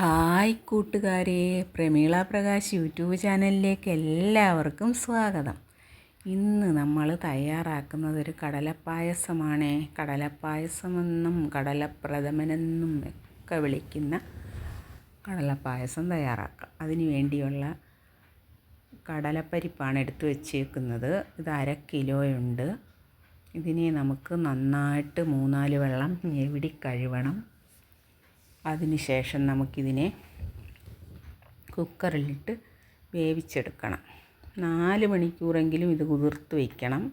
Hi കൂട്ടുകാരെ Prameela Prakash YouTube ചാനലിലേക്ക് എല്ലാവർക്കും സ്വാഗതം. ഇന്ന് നമ്മൾ തയ്യാറാക്കുന്നത് ഒരു കടലപ്പായസമാണ്. കടലപ്പായസമെന്നും കടലപ്രഥമനെന്നും ഒക്കെ വിളിക്കുന്ന കടലപ്പായസം തയ്യാറാക്കാം. അതിന് വേണ്ടിയുള്ള കടലപ്പരിപ്പാണ് എടുത്തു വച്ചേക്കുന്നത്. ഇത് അര കിലോയുണ്ട്. ഇതിനെ നമുക്ക് നന്നായിട്ട് മൂന്നാൽ വെള്ളം ഞെവിടി കഴുകണം. അതിനുശേഷം നമുക്കിതിനെ കുക്കറിലിട്ട് വേവിച്ചെടുക്കണം. നാല് മണിക്കൂറെങ്കിലും ഇത് കുതിർത്ത് വയ്ക്കണം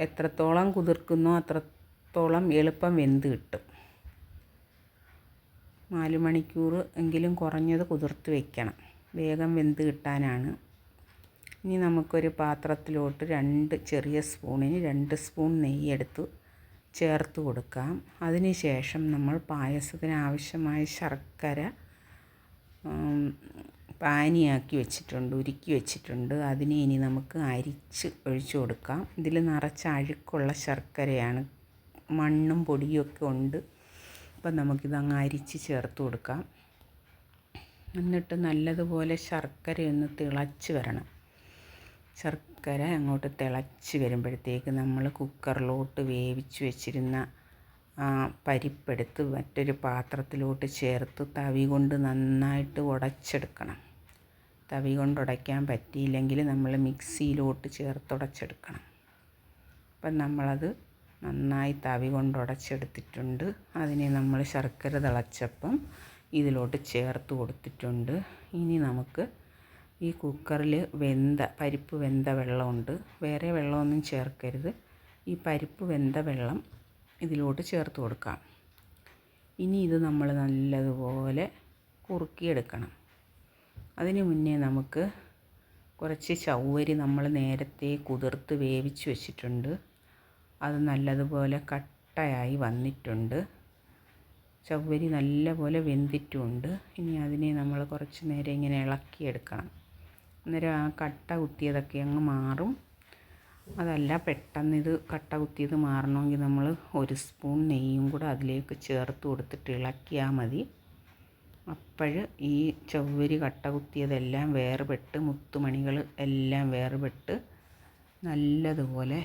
എത്രത്തോളം കുതിർക്കുന്നോ അത്രത്തോളം എളുപ്പം വെന്ത് കിട്ടും. നാല് മണിക്കൂർ എങ്കിലും കുറഞ്ഞത് കുതിർത്ത് വയ്ക്കണം വേഗം വെന്ത് കിട്ടാനാണ്. ഇനി നമുക്കൊരു പാത്രത്തിലോട്ട് രണ്ട് ചെറിയ സ്പൂണിന് രണ്ട് സ്പൂൺ നെയ്യെടുത്ത് ചേർത്ത് കൊടുക്കാം. അതിന് ശേഷം നമ്മൾ പായസത്തിന് ആവശ്യമായ ശർക്കര പാനിയാക്കി വെച്ചിട്ടുണ്ട് ഉരുക്കി വെച്ചിട്ടുണ്ട്. അതിനെ ഇനി നമുക്ക് അരിച്ച് ഒഴിച്ചു കൊടുക്കാം. ഇതിൽ നിറച്ച് അഴുക്കുള്ള ശർക്കരയാണ്. മണ്ണും പൊടിയൊക്കെ ഉണ്ട്. അപ്പം നമുക്കിത് അങ്ങ് അരിച്ച് ചേർത്ത് കൊടുക്കാം. എന്നിട്ട് നല്ലതുപോലെ ശർക്കരയൊന്ന് തിളച്ച് വരണം. ശർക്കര അങ്ങോട്ട് തിളച്ച് വരുമ്പോഴത്തേക്ക് നമ്മൾ കുക്കറിലോട്ട് വേവിച്ച് വെച്ചിരുന്ന ആ പരിപ്പെടുത്ത് മറ്റൊരു പാത്രത്തിലോട്ട് ചേർത്ത് തവി കൊണ്ട് നന്നായിട്ട് ഉടച്ചെടുക്കണം. തവി കൊണ്ട് ഉടയ്ക്കാൻ പറ്റിയില്ലെങ്കിൽ നമ്മൾ മിക്സിയിലോട്ട് ചേർത്ത് ഉടച്ചെടുക്കണം. അപ്പം നമ്മളത് നന്നായി തവി കൊണ്ട് ഉടച്ചെടുത്തിട്ടുണ്ട്. അതിനെ നമ്മൾ ശർക്കര തിളച്ചപ്പം ഇതിലോട്ട് ചേർത്ത് കൊടുത്തിട്ടുണ്ട്. ഇനി നമുക്ക് ഈ കുക്കറിൽ വെന്ത പരിപ്പ് വെന്ത വെള്ളമുണ്ട്. വേറെ വെള്ളമൊന്നും ചേർക്കരുത്. ഈ പരിപ്പ് വെന്ത വെള്ളം ഇതിലോട്ട് ചേർത്ത് കൊടുക്കാം. ഇനി ഇത് നമ്മൾ നല്ലതുപോലെ കുറുക്കിയെടുക്കണം. അതിന് മുന്നേ നമുക്ക് കുറച്ച് ചവ്വരി നമ്മൾ നേരത്തെ കുതിർത്ത് വേവിച്ച് വെച്ചിട്ടുണ്ട്. അത് നല്ലതുപോലെ കട്ടയായി വന്നിട്ടുണ്ട്. ചവ്വരി നല്ലപോലെ വെന്തിട്ടുമുണ്ട് ഇനി അതിനെ നമ്മൾ കുറച്ച് നേരം ഇങ്ങനെ ഇളക്കിയെടുക്കണം. അന്നേരം ആ കട്ട കുത്തിയതൊക്കെ അങ്ങ് മാറും. അതല്ല പെട്ടെന്ന് ഇത് കട്ട കുത്തിയത് മാറണമെങ്കിൽ നമ്മൾ ഒരു സ്പൂൺ നെയ്യും കൂടെ അതിലേക്ക് ചേർത്ത് കൊടുത്തിട്ട് ഇളക്കിയാൽ മതി. അപ്പോൾ ഈ ചൊവ്വരി കട്ട കുത്തിയതെല്ലാം വേർപെട്ട് മുത്തുമണികൾ എല്ലാം വേർപെട്ട് നല്ലതുപോലെ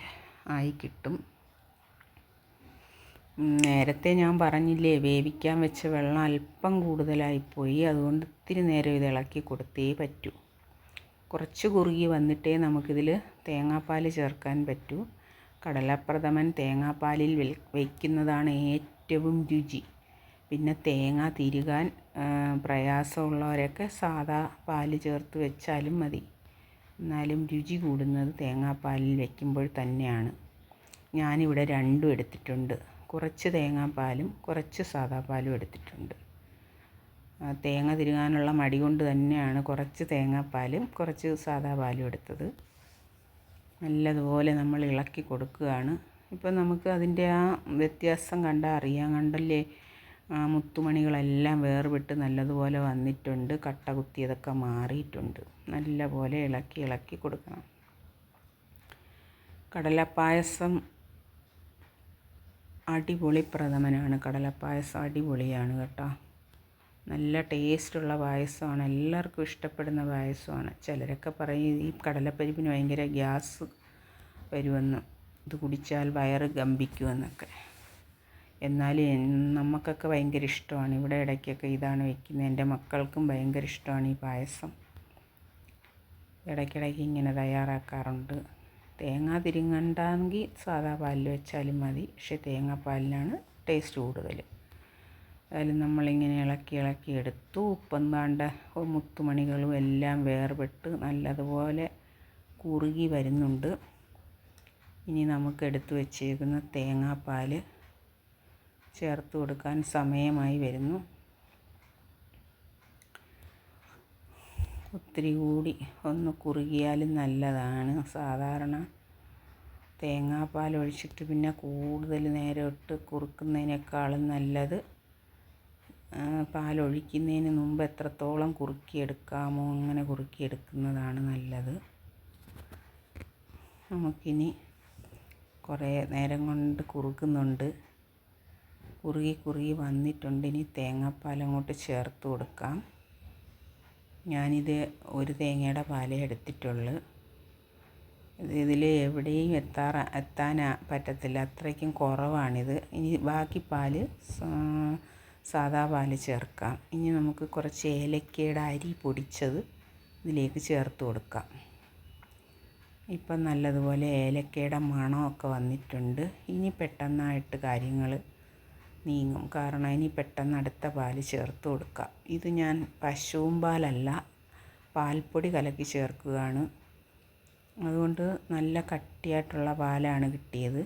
ആയി കിട്ടും. നേരത്തെ ഞാൻ പറഞ്ഞില്ലേ വേവിക്കാൻ വെച്ച വെള്ളം അല്പം കൂടുതലായിപ്പോയി അതുകൊണ്ട് ഇത്തിരി നേരം ഇത് ഇളക്കി കൊടുത്തേ പറ്റൂ. കുറച്ച് കുറുകി വന്നിട്ടേ നമുക്കിതിൽ തേങ്ങാപ്പാൽ ചേർക്കാൻ പറ്റൂ. കടലപ്രഥമൻ തേങ്ങാപ്പാലിൽ വയ്ക്കുന്നതാണ് ഏറ്റവും രുചി. പിന്നെ തേങ്ങ തിരുകാൻ പ്രയാസമുള്ളവരൊക്കെ സാദാ പാൽ ചേർത്ത് വെച്ചാലും മതി. എന്നാലും രുചി കൂടുന്നത് തേങ്ങാപ്പാലിൽ വയ്ക്കുമ്പോൾ തന്നെയാണ്. ഞാനിവിടെ രണ്ടും എടുത്തിട്ടുണ്ട്. കുറച്ച് തേങ്ങാപ്പാലും കുറച്ച് സാദാ പാലും എടുത്തിട്ടുണ്ട്. തേങ്ങ തിരുകാനുള്ള മടി കൊണ്ട് തന്നെയാണ് കുറച്ച് തേങ്ങാപ്പാലും കുറച്ച് സാദാ പാലും എടുത്തത്. നല്ലതുപോലെ നമ്മൾ ഇളക്കി കൊടുക്കുകയാണ്. ഇപ്പം നമുക്ക് അതിന്റെ ആ വ്യത്യാസം കണ്ടാൽ അറിയാം. കണ്ടല്ലേ? ആ മുത്തുമണികളെല്ലാം വേർവിട്ട് നല്ലതുപോലെ വന്നിട്ടുണ്ട്. കട്ട കുത്തിയതൊക്കെ മാറിയിട്ടുണ്ട്. നല്ലപോലെ ഇളക്കി ഇളക്കി കൊടുക്കണം. കടലപ്പായസം അടിപൊളി പ്രഥമനാണ്. കടലപ്പായസം അടിപൊളിയാണ് കേട്ടോ. നല്ല ടേസ്റ്റുള്ള പായസമാണ്. എല്ലാവർക്കും ഇഷ്ടപ്പെടുന്ന പായസമാണ്. ചിലരൊക്കെ പറയും ഈ കടലപ്പരിപ്പിന് ഭയങ്കര ഗ്യാസ് വരുമെന്ന്. ഇത് കുടിച്ചാൽ വയറ് ഗംഭിക്കുമെന്നൊക്കെ. എന്നാൽ നമുക്കൊക്കെ ഭയങ്കര ഇഷ്ടമാണ്. ഇവിടെ ഇടയ്ക്കൊക്കെ ഇതാണ് വെക്കുന്നത്. എന്റെ മക്കൾക്കും ഭയങ്കര ഇഷ്ടമാണ് ഈ പായസം. ഇടയ്ക്കിടയ്ക്ക് ഇങ്ങനെ തയ്യാറാക്കാറുണ്ട്. തേങ്ങ തിരിങ്ങണ്ടെങ്കിൽ സാധാ പാലിൽ വെച്ചാലും മതി. പക്ഷേ തേങ്ങാപ്പാലിനാണ് ടേസ്റ്റ് കൂടുതൽ. അതിൽ നമ്മളിങ്ങനെ ഇളക്കി ഇളക്കി എടുത്തു. ഉപ്പെന്താണ്ട മുത്തുമണികളും എല്ലാം വേർപെട്ട് നല്ലതുപോലെ കുറുകി വരുന്നുണ്ട്. ഇനി നമുക്ക് എടുത്തു വെച്ചേക്കുന്ന തേങ്ങാപ്പാൽ ചേർത്ത് കൊടുക്കാൻ സമയമായി വരുന്നു. ഒത്തിരി കൂടി ഒന്ന് കുറുകിയാലും നല്ലതാണ്. സാധാരണ തേങ്ങാപ്പാൽ ഒഴിച്ചിട്ട് പിന്നെ കൂടുതൽ നേരം ഇട്ട് കുറുക്കുന്നതിനേക്കാളും നല്ലത് പാലൊഴിക്കുന്നതിന് മുമ്പ് എത്രത്തോളം കുറുക്കിയെടുക്കാമോ അങ്ങനെ കുറുക്കിയെടുക്കുന്നതാണ് നല്ലത്. നമുക്കിനി കുറേ നേരം കൊണ്ട് കുറുക്കുന്നുണ്ട്. കുറുകി കുറുകി വന്നിട്ടുണ്ട്. ഇനി തേങ്ങാപ്പാൽ അങ്ങോട്ട് ചേർത്ത് കൊടുക്കാം. ഞാനിത് ഒരു തേങ്ങയുടെ പാലേ എടുത്തിട്ടുള്ളൂ. ഇതിൽ എവിടെയും എത്താറ എത്താൻ പറ്റത്തില്ല. അത്രയ്ക്കും കുറവാണിത്. ഇനി ബാക്കി പാൽ സാദാ പാൽ ചേർക്കാം. ഇനി നമുക്ക് കുറച്ച് ഏലക്കയുടെ അരി പൊടിച്ചത് ഇതിലേക്ക് ചേർത്ത് കൊടുക്കാം. ഇപ്പം നല്ലതുപോലെ ഏലക്കയുടെ മണമൊക്കെ വന്നിട്ടുണ്ട്. ഇനി പെട്ടെന്നായിട്ട് കാര്യങ്ങൾ നീങ്ങും. കാരണം ഇനി പെട്ടെന്ന് അടുത്ത പാൽ ചേർത്ത് കൊടുക്കാം. ഇത് ഞാൻ പശുവും പാലല്ല പാൽപ്പൊടി കലക്കി ചേർക്കുകയാണ്. അതുകൊണ്ട് നല്ല കട്ടിയായിട്ടുള്ള പാലാണ് കിട്ടിയത്.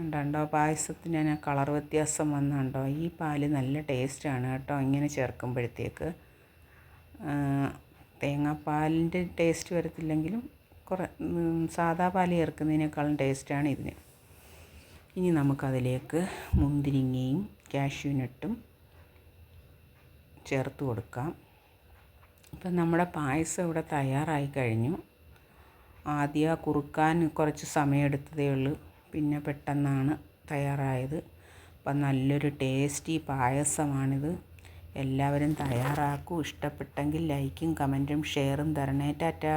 ഉണ്ടോ? പായസത്തിന് തന്നെ കളർ വ്യത്യാസം വന്നുണ്ടോ? ഈ പാൽ നല്ല ടേസ്റ്റാണ് കേട്ടോ ഇങ്ങനെ ചേർക്കുമ്പോഴത്തേക്ക്. തേങ്ങാപ്പാലിന്റെ ടേസ്റ്റ് വരത്തില്ലെങ്കിലും കുറേ സാദാ പാൽ ചേർക്കുന്നതിനേക്കാളും ടേസ്റ്റാണ് ഇതിന്. ഇനി നമുക്കതിലേക്ക് മുന്തിരിങ്ങയും കാഷ്യൂനട്ടും ചേർത്ത് കൊടുക്കാം. ഇപ്പം നമ്മുടെ പായസം ഇവിടെ തയ്യാറായി കഴിഞ്ഞു. ആദ്യം കുറുക്കാൻ കുറച്ച് സമയമെടുത്തതേ ഉള്ളൂ. പിന്നെ പെട്ടെന്നാണ് തയ്യാറായത്. അപ്പം നല്ലൊരു ടേസ്റ്റി പായസമാണിത്. എല്ലാവരും തയ്യാറാക്കൂ. ഇഷ്ടപ്പെട്ടെങ്കിൽ ലൈക്കും കമന്റും ഷെയറും തരണേ. ടാറ്റാ.